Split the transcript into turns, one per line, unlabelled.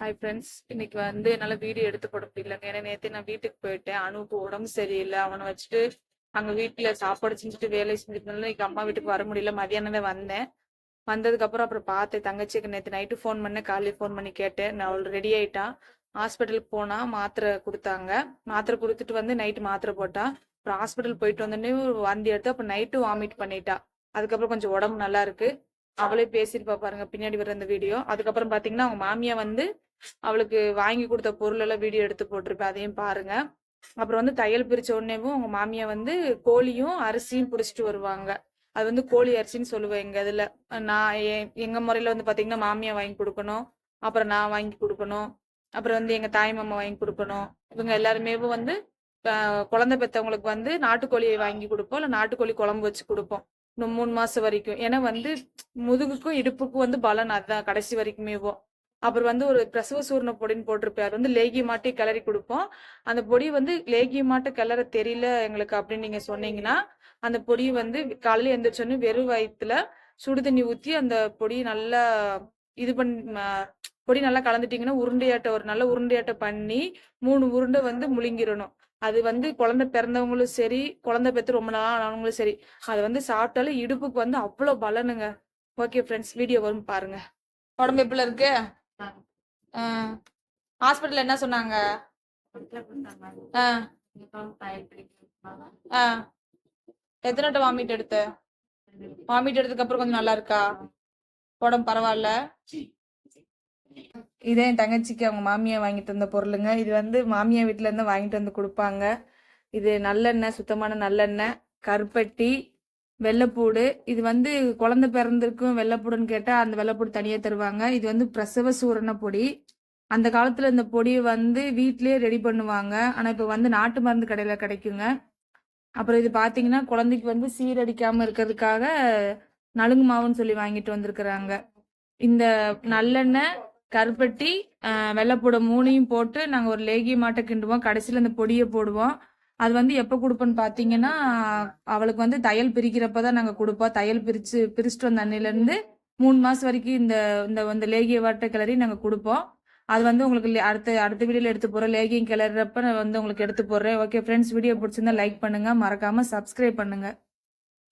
Hi friends இன்னைக்கு வந்து என்னால் வீடியோ எடுத்து போட முடியலங்க. ஏன்னா நேற்று நான் வீட்டுக்கு போயிட்டேன். அனுப்பு உடம்பு சரியில்லை. அவனை வச்சுட்டு அங்கே வீட்டில் சாப்பாடு செஞ்சுட்டு வேலை செஞ்சுட்டு இன்னைக்கு அம்மா வீட்டுக்கு வர முடியல. மதியானமே வந்தேன். வந்ததுக்கப்புறம் அப்புறம் பார்த்தேன். தங்கச்சிக்கு நேற்று நைட்டு ஃபோன் பண்ணேன். காலையில் ஃபோன் பண்ணி கேட்டேன். நான் அவள் ரெடி ஆயிட்டான் ஹாஸ்பிட்டலுக்கு போனா மாத்திரை கொடுத்தாங்க. மாத்திரை கொடுத்துட்டு வந்து நைட்டு மாத்திரை போட்டா. அப்புறம் ஹாஸ்பிட்டல் போயிட்டு வந்தோடனே வந்தி எடுத்து அப்புறம் நைட்டு வாமிட் பண்ணிட்டா. அதுக்கப்புறம் கொஞ்சம் உடம்பு நல்லா இருக்கு. அவளே பேசியிருப்பா பாருங்க பின்னாடி வர அந்த வீடியோ அதுக்கப்புறம் பாத்தீங்கன்னா அவங்க மாமியா வந்து அவளுக்கு வாங்கி கொடுத்த பொருள் எல்லாம் வீடியோ எடுத்து போட்டிருப்பேன் அதையும் பாருங்க. அப்புறம் வந்து தையல் பிரிச்ச உடனேவும் அவங்க மாமியா வந்து கோழியும் அரிசியும் பிடிச்சிட்டு வருவாங்க. அது வந்து கோழி அரிசின்னு சொல்லுவேன் எங்க இதுல. நான் எங்க முறையில வந்து பாத்தீங்கன்னா மாமியா வாங்கி கொடுக்கணும் அப்புறம் நான் வாங்கி கொடுக்கணும் அப்புறம் வந்து எங்க தாய் மாமா வாங்கி கொடுக்கணும். இவங்க எல்லாருமே வந்து குழந்தை பெத்தவங்களுக்கு வந்து நாட்டுக்கோழியை வாங்கி கொடுப்போம் இல்ல நாட்டுக்கோழி குழம்பு வச்சு கொடுப்போம். இன்னும் மூணு மாசம் வரைக்கும். ஏன்னா வந்து முதுகுக்கும் இடுப்புக்கும் வந்து பலன் அதுதான் கடைசி வரைக்குமேவோ. அப்புறம் வந்து ஒரு பிரசவ சூர்ண பொடின்னு போட்டிருப்பார். வந்து லேகி மாட்டி கிளறி கொடுப்போம். அந்த பொடி வந்து லேகி மாட்டை கிளற தெரியல எங்களுக்கு அப்படின்னு நீங்க சொன்னீங்கன்னா அந்த பொடி வந்து காலையில எந்திரிச்சோன்னு வெறும் வயிற்றுல சுடு தண்ணி ஊத்தி அந்த பொடி நல்லா இது பண்ண பொடி நல்லா கலந்துட்டீங்கன்னா உருண்டையாட்ட ஒரு நல்ல உருண்டையாட்ட பண்ணி மூணு உருண்டை வந்து முழுங்கிடணும். அது வந்து குழந்தை பிறந்தவங்களும் சரி குழந்தை பெற்று ரொம்ப நாள் ஆனவங்களும் சரி அது வந்து சாப்பிட்டாலும் இடுப்புக்கு வந்து அவ்வளோ பலனுங்க. ஓகே ஃப்ரெண்ட்ஸ் வீடியோ வரும் பாருங்க. உடம்பு எப்படி இருக்கு? ஹாஸ்பிட்டல் என்ன சொன்னாங்க? எத்தனை வட்டம் வாமிட் எடுத்த? வாமிட் எடுத்ததுக்கு அப்புறம் கொஞ்சம் நல்லா இருக்கா? உடம்பு பரவாயில்ல? இதே என் தங்கச்சிக்கு அவங்க மாமியா வாங்கிட்டு வந்த பொருளுங்க. இது வந்து மாமியா வீட்ல இருந்து வாங்கிட்டு வந்து கொடுப்பாங்க. இது நல்லெண்ணெய் சுத்தமான நல்லெண்ணெய் கருப்பட்டி வெள்ளைப்பூடு. இது வந்து குழந்தை பிறந்திருக்கும் வெள்ளைப்பூடுன்னு கேட்டால் அந்த வெள்ளைப்பூடு தனியாக தருவாங்க. இது வந்து பிரசவ சூரண பொடி. அந்த காலத்தில் இந்த பொடியை வந்து வீட்லேயே ரெடி பண்ணுவாங்க. ஆனால் இப்போ வந்து நாட்டு மருந்து கடையில் கிடைக்குங்க. அப்புறம் இது பார்த்தீங்கன்னா குழந்தைக்கு வந்து சீரடிக்காமல் இருக்கிறதுக்காக நலுங்கு மாவுன்னு சொல்லி வாங்கிட்டு வந்திருக்கிறாங்க. இந்த நல்லெண்ணெய் கருப்பட்டி வெள்ளைப்பூடை மூணையும் போட்டு நாங்கள் ஒரு லேகிய மாட்டை கிண்டுவோம். கடைசியில் இந்த பொடியை போடுவோம். அது வந்து எப்போ கொடுப்போன்னு பார்த்தீங்கன்னா அவளுக்கு வந்து தையல் பிரிக்கிறப்ப தான் நாங்கள் கொடுப்போம். தையல் பிரித்து பிரிச்சுட்டு வந்த அன்னையிலேருந்து மூணு மாதம் வரைக்கும் இந்த இந்த இந்த லேகிய வாட்டை கிளறி நாங்கள் கொடுப்போம். அது வந்து உங்களுக்கு அடுத்த அடுத்த வீடியோவில் எடுத்து போகிறோம் லேகியம் கிளறப்ப நான் வந்து உங்களுக்கு எடுத்து போடுறேன். ஓகே ஃப்ரெண்ட்ஸ் வீடியோ பிடிச்சிருந்தா லைக் பண்ணுங்கள் மறக்காமல் சப்ஸ்கிரைப் பண்ணுங்கள்